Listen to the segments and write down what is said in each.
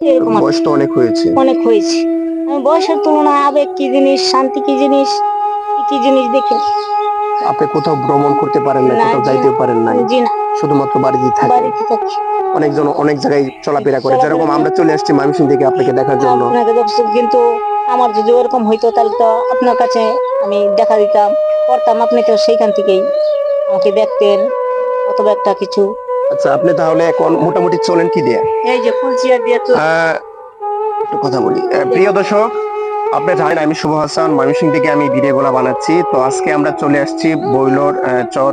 এরকম বয়স তো অনেক হয়েছে। অনেক হয়েছে। আমি বয়সের তুলনায় আবেগ কি জিনিস শান্তি কি জিনিস কি কি জিনিস দেখে। আপনি কোথাও ভ্রমণ করতে পারেন না না, কোথাও যাইতেও পারেন না জি না। শুধুমাত্র বাড়িতেই থাকেন বাড়িতে থাকি। অনেকজন অনেক জায়গায় চলাফেরা করে। যেরকম আমরা চলে আসছি ময়মনসিং থেকে আপনাকে দেখার জন্য। আপনাকে দেখছি কিন্তু আমার যদি ওরকম হইতো তাহলে তো আপনার কাছে আমি দেখা দিতাম করতাম। আপনি তো সেইখান থেকেই আমাকে দেখতেন অথবা একটা কিছু আচ্ছা আপনি তাহলে এখন মোটামুটি চলেন কি দিয়ে? এই যে ফুল চেয়ার দিয়ে তো আহ, একটু কথা বলি। প্রিয় দর্শক আপনি জানেন আমি শুভ হাসান ময়মনসিং থেকে আমি ভিডিওগুলো বানাচ্ছি। তো আজকে আমরা চলে আসছি বইলোর চর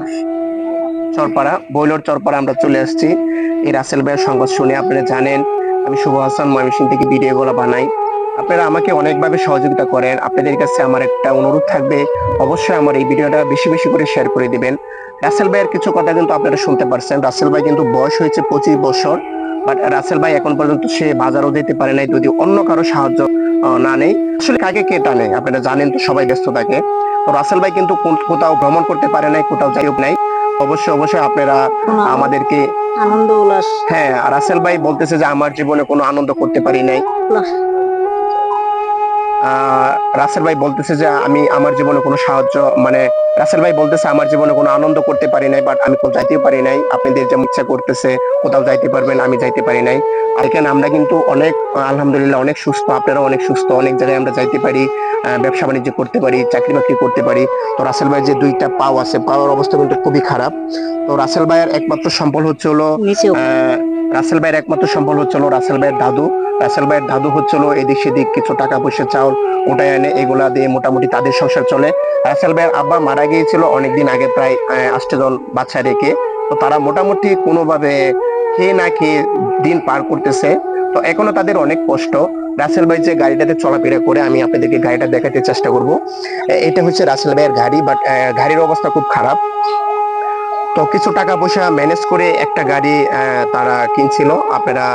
চরপাড়া। বইলোর চরপাড়া আমরা চলে আসছি। এই রাসেল ভাইয়ের সংবাদ শুনে আপনারা জানেন আমি শুভ হাসান ময়মনসিং থেকে ভিডিওগুলো বানাই। আপনারা আমাকে অনেকভাবে সহযোগিতা করেন। আপনাদের কাছে আমার একটা অনুরোধ থাকবে। অবশ্যই আমার এই ভিডিওটা বেশি বেশি করে শেয়ার করে দিবেন। রাসেল ভাইয়ের কিছু কথা কিন্তু আপনারা শুনতে পারছেন। রাসেল ভাই কিন্তু বয়স হয়েছে পঁচিশ বছর বাট রাসেল ভাই এখন পর্যন্ত সে বাজারও যেতে পারে নাই যদি অন্য কারও সাহায্য না নেই। আসলে কাকে কে টানে আপনারা জানেন তো সবাই ব্যস্ত থাকে। তো রাসেল ভাই কিন্তু কোথাও ভ্রমণ করতে পারে নাই কোথাও যাই হোক নাই। অবশ্যই অবশ্যই আপনারা আমাদেরকে আনন্দ উল্লাস। হ্যাঁ রাসেল ভাই বলতেছে যে আমার জীবনে কোনো আনন্দ করতে পারি নাই। রাসেল ভাই বলতেছে যে আমি আমার জীবনে কোনো সাহায্য মানে রাসেল ভাই বলতেছে আমার জীবনে কোনো আনন্দ করতে পারি নাই বাট আমি কোথাও যাইতে পারি নাই। আপনাদের যেমন ইচ্ছা করতেছে কোথাও যাইতে পারবেন আমি যাইতে পারি নাই। আর এখানে আমরা কিন্তু অনেক আলহামদুলিল্লাহ অনেক সুস্থ আপনারা অনেক সুস্থ অনেক জায়গায় আমরা যাইতে পারি আহ, ব্যবসা বাণিজ্য করতে পারি চাকরি বাকরি করতে পারি। তো রাসেল ভাইয়ের যে দুইটা পাও আছে পাওয়ার অবস্থা কিন্তু খুবই খারাপ। তো রাসেল ভাইয়ের একমাত্র সম্বল হচ্ছে হলো আহ, রাসেল ভাইয়ের একমাত্র সম্বল হচ্ছিল রাসেল ভাইয়ের দাদু। রাসেল ভাইয়ের দাদু হচ্ছিল এদিক সেদিক কিছু টাকা পয়সা চাউল ওটাই এনে এগুলা দিয়ে মোটামুটি তাদের সংসার চলে। রাসেল ভাইয়ের আব্বা মারা গিয়েছিল অনেকদিন আগে প্রায় আহ, আষ্টে জন বাচ্চা রেখে। তো তারা মোটামুটি কোনোভাবে খেয়ে না খেয়ে দিন পার করতেছে। তো এখনও তাদের অনেক কষ্ট। রাসেল ভাই যে গাড়িটাতে চলাফেরা করে আমি আপনাদেরকে গাড়িটা দেখাতে চেষ্টা করব। এটা হচ্ছে রাসেল ভাইয়ের গাড়ি বাট গাড়ির অবস্থা খুব খারাপ। তো কিছু টাকা পয়সা ম্যানেজ করে একটা গাড়ি তারা কিনছিল। আপনারা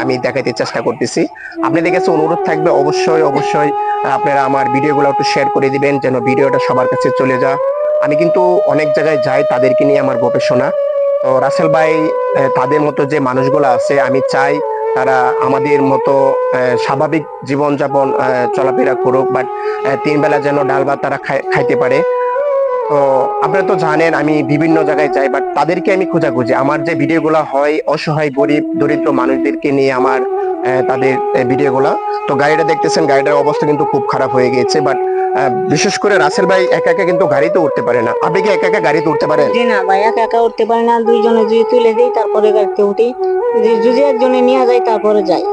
আমি দেখাইতে চেষ্টা করতেছি। আপনাদের কাছে অনুরোধ থাকবে অবশ্যই অবশ্যই আপনারা আমার ভিডিওগুলো একটু শেয়ার করে দিবেন, যেন ভিডিওটা সবার কাছে চলে যা আমি কিন্তু অনেক জায়গায় যাই তাদেরকে নিয়ে আমার গবেষণা। তো রাসেল ভাই তাদের মতো যে মানুষগুলো আছে, আমি চাই তারা আমাদের মতো স্বাভাবিক জীবনযাপন চলাফেরা করুক বাট তিন বেলা যেন ডাল ভাত তারা খাই- খাইতে পারে। তো আপনারা তো জানেন, আমি বিভিন্ন জায়গায় যাই বাট তাদেরকে আমি খোঁজাখুঁজি। আমার যে ভিডিওগুলো হয়, অসহায়, গরিব, দরিদ্র মানুষদেরকে নিয়ে আমার তাদের ভিডিওগুলো। তো গাড়িটা দেখতেছেন, গাড়িটার অবস্থা কিন্তু খুব খারাপ হয়ে গিয়েছে বাট বিশেষ করে রাসেল ভাই একা একা কিন্তু গাড়িতে উঠতে পারে না। আপনি কি একা একা গাড়িতে উঠতে পারেন? জি না ভাই, একা একা উঠতে পারে না। দুইজনে যদি তুলে দেই, তারপরে গাড়িতে উঠি। যদি একজনে নিয়ে যায়, তারপরে যাই।